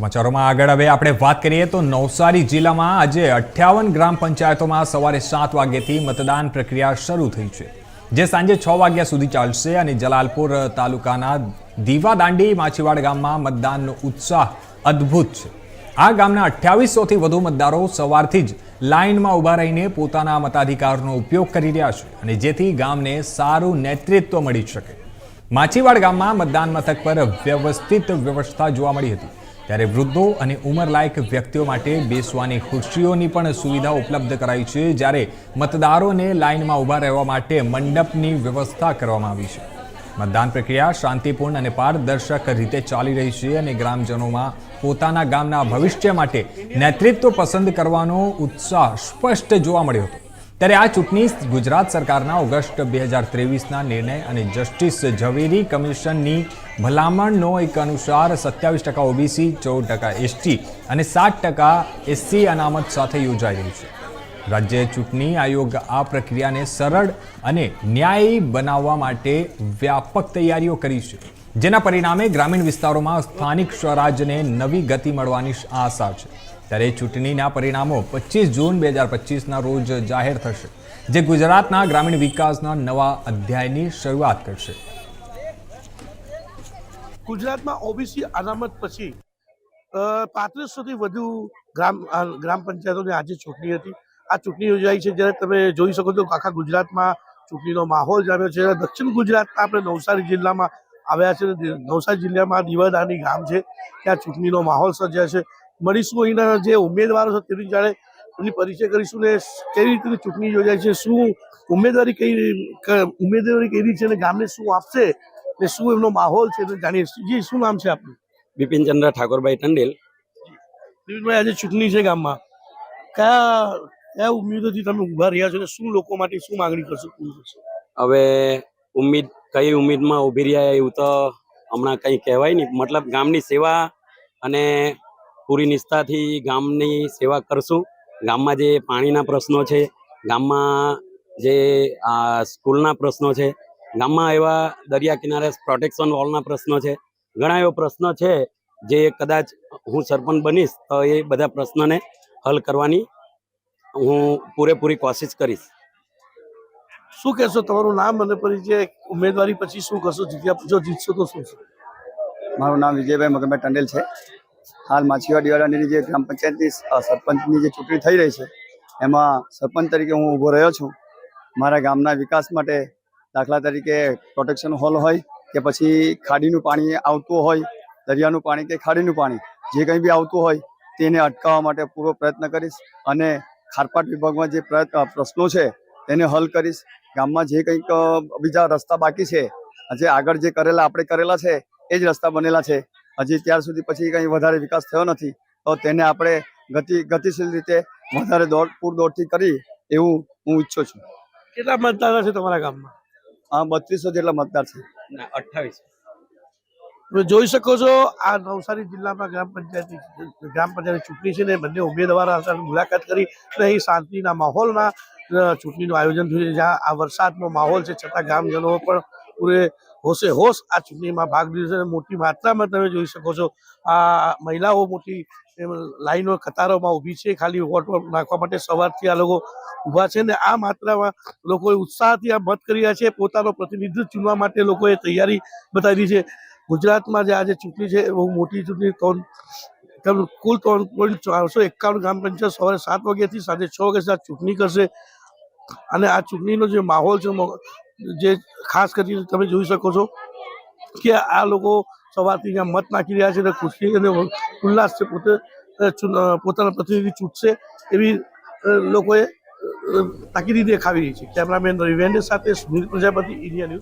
સમાચારોમાં આગળ હવે આપણે વાત કરીએ તો નવસારી જિલ્લામાં આજે અઠ્યાવન ગ્રામ પંચાયતોમાં સવારે સાત વાગ્યાથી મતદાન પ્રક્રિયા શરૂ થઈ છે, જે સાંજે છ વાગ્યા સુધી ચાલશે અને જલાલપુર તાલુકાના દીવાદાંડી માછીવાડ ગામમાં મતદાનનો ઉત્સાહ અદ્ભુત છે. આ ગામના અઠ્યાવીસોથી વધુ મતદારો સવારથી જ લાઇનમાં ઊભા રહીને પોતાના મતાધિકારનો ઉપયોગ કરી રહ્યા છે અને જેથી ગામને સારું નેતૃત્વ મળી શકે. માછીવાડ ગામમાં મતદાન મથક પર વ્યવસ્થિત વ્યવસ્થા જોવા મળી હતી. ત્યારે વૃદ્ધો અને ઉંમરલાયક વ્યક્તિઓ માટે બેસવાની ખુરશીઓની પણ સુવિધા ઉપલબ્ધ કરાઈ છે, જ્યારે મતદારોને લાઇનમાં ઊભા રહેવા માટે મંડપની વ્યવસ્થા કરવામાં આવી છે. મતદાન પ્રક્રિયા શાંતિપૂર્ણ અને પારદર્શક રીતે ચાલી રહી છે અને ગ્રામજનોમાં પોતાના ગામના ભવિષ્ય માટે નેતૃત્વ પસંદ કરવાનો ઉત્સાહ સ્પષ્ટ જોવા મળ્યો હતો. ત્યારે આ ચૂંટણી ગુજરાત સરકારના ઓગસ્ટ બે હજાર ત્રેવીસના નિર્ણય અને જસ્ટિસ ઝવેરી કમિશનની ભલામણનો એક અનુસાર સત્યાવીસ ટકા ઓબીસી, ચૌદ ટકા એસટી અને સાત ટકા એસસી અનામત સાથે યોજાઈ રહી છે. રાજ્ય ચૂંટણી આયોગ આ પ્રક્રિયાને સરળ અને ન્યાયી બનાવવા માટે વ્યાપક તૈયારીઓ કરી છે. જેના પરિણામે ગ્રામીણ વિસ્તારોમાં સ્થાનિક સ્વરાજ્યને નવી ગતિ મળવાની આશા છે. ત્યારે ચૂંટણીના પરિણામો પચીસ જૂન બે હજાર પચીસના રોજ જાહેર થશે, જે ગુજરાતના ગ્રામીણ વિકાસના નવા અધ્યાયની શરૂઆત કરશે. ગુજરાતમાં ઓબીસી અનામત પછી પાંત્રીસોથી વધુ ગ્રામ ગ્રામ પંચાયતોની આજે ચૂંટણી હતી. આ ચૂંટણી યોજાઈ છે, જ્યારે તમે જોઈ શકો છો આખા ગુજરાતમાં ચૂંટણીનો માહોલ જામ્યો છે. દક્ષિણ ગુજરાતના આપણે નવસારી જિલ્લામાં આવ્યા છે, નવસારી જિલ્લામાં દીવાદાની ગામ છે, ત્યાં ચૂંટણીનો માહોલ સર્જાય છે. મળીશું અહીંના જે ઉમેદવારો છે તેની જાણે એમની પરિચય કરીશું ને કેવી રીતે ચૂંટણી યોજાય છે શું ઉમેદવારી કઈ ઉમેદવારી કેવી છે અને ગામને શું આપશે ને શું એમનો માહોલ છે તે જાણીએ જી શું નામ છે આપનું? બિપિનચંદ્ર ઠાકોરભાઈ ટંડેલ. બિપિનભાઈ આજે ચૂંટણી છે ગામમાં. કયા કયા ઉમેદોથી તમે ઊભા રહ્યા છો ને શું લોકો માટે શું માંગણી કરશો? કરશો હવે ઉમ્મીદ કઈ ઉમ્મીદમાં ઊભી રહ્યા એવું તો હમણાં કંઈ કહેવાય નહીં. મતલબ ગામની સેવા અને પૂરી નિષ્ઠાથી ગામની સેવા કરશું. ગામમાં જે પાણીના પ્રશ્નો છે ગામમાં જે આ સ્કૂલના પ્રશ્નો છે ગામમાં એવા દરિયા કિનારે પ્રોટેક્શન વોલના પ્રશ્નો છે ઘણા એવા પ્રશ્નો છે જે કદાચ હું સરપંચ બનીશ તો એ બધા પ્રશ્નોને હલ કરવાની હું પૂરેપૂરી કોશિશ કરીશ. શું કહેશો? તમારું નામ અને પરિચય ઉમેદવારી પછી શું કરશો? જીત્યા જો જીતશો તો શું છે? મારું નામ વિજયભાઈ મગનભાઈ ટંડેલ છે. હાલ માછીવાડ દિવાળાની જે ગ્રામ પંચાયતની સરપંચની જે ચૂંટણી થઈ રહી છે, એમાં સરપંચ તરીકે હું ઊભો રહ્યો છું. મારા ગામના વિકાસ માટે દાખલા તરીકે પ્રોટેક્શન હોલ હોય કે પછી ખાડીનું પાણી આવતું હોય, દરિયાનું પાણી કે ખાડીનું પાણી, જે કંઈ બી આવતું હોય, તેને અટકાવવા માટે પૂરો પ્રયત્ન કરીશ અને ખારપાટ વિભાગમાં જે પ્રશ્નો છે, તેને હલ કરીશ. ગામમાં જે કંઈક બીજા રસ્તા બાકી છે, જે આગળ જે કરેલા, આપણે કરેલા છે, એ જ રસ્તા બનેલા છે. હજી ત્યાર સુધી પછી કંઈ વધારે વિકાસ થયો નથી તો તેને આપણે ગતિ ગતિશીલ રીતે વધારે દોડ પૂરદોડથી કરી એવું હું ઈચ્છું છું. કેટલા મતદાર છે તમારા ગામમાં? હા બત્રીસો જેટલા મતદાર છે. અઠ્ઠાવીસ. તમે જોઈ શકો છો આ નવસારી જિલ્લામાં ગ્રામ પંચાયતની ગ્રામ પંચાયતની ચૂંટણી છે ને બંને ઉમેદવારો સાથે મુલાકાત કરી અને અહીં શાંતિના માહોલમાં ચૂંટણીનું આયોજન થયું છે જ્યાં આ વરસાદનો માહોલ છે છતાં ગ્રામજનો પણ પૂરે હોશે હોશ આ ચૂંટણીમાં ભાગ લીધો છે અને મોટી માત્રામાં તમે જોઈ શકો છો, આ મહિલાઓ મોટી લાઈનો, કતારોમાં ઊભી છે, ખાલી વોટ નાખવા માટે સવારથી આ લોકો ઊભા છે ને આ માત્રામાં લોકોએ ઉત્સાહથી આ મત કરી રહ્યા છે, પોતાનો પ્રતિનિધિત્વ ચૂનવા માટે લોકોએ તૈયારી બતાવી છે. ગુજરાતમાં જે આજે ચૂંટણી છે બહુ મોટી ચૂંટણી, ત્રણ, કુલ ત્રણ પોઈન્ટ ચારસો એકાવન ગ્રામ પંચાયત સવારે સાત વાગ્યાથી સાંજે છ વાગ્યા સુધી ચૂંટણી કરશે. અને આ ચૂંટણીનો જે માહોલ છે જે ખાસ કરીને તમે જોઈ શકો છો કે આ લોકો સવારથી ત્યાં મત નાખી રહ્યા છે અને ખુશી અને ઉલ્લાસ છે પોતે પોતાના પ્રતિનિધિ ચૂંટશે એવી લોકોએ તાકીદી દેખાવી રહી છે. કેમેરામેન રવિ સાથે સુનિલ પ્રજાપતિ, ઇન્ડિયા ન્યૂઝ.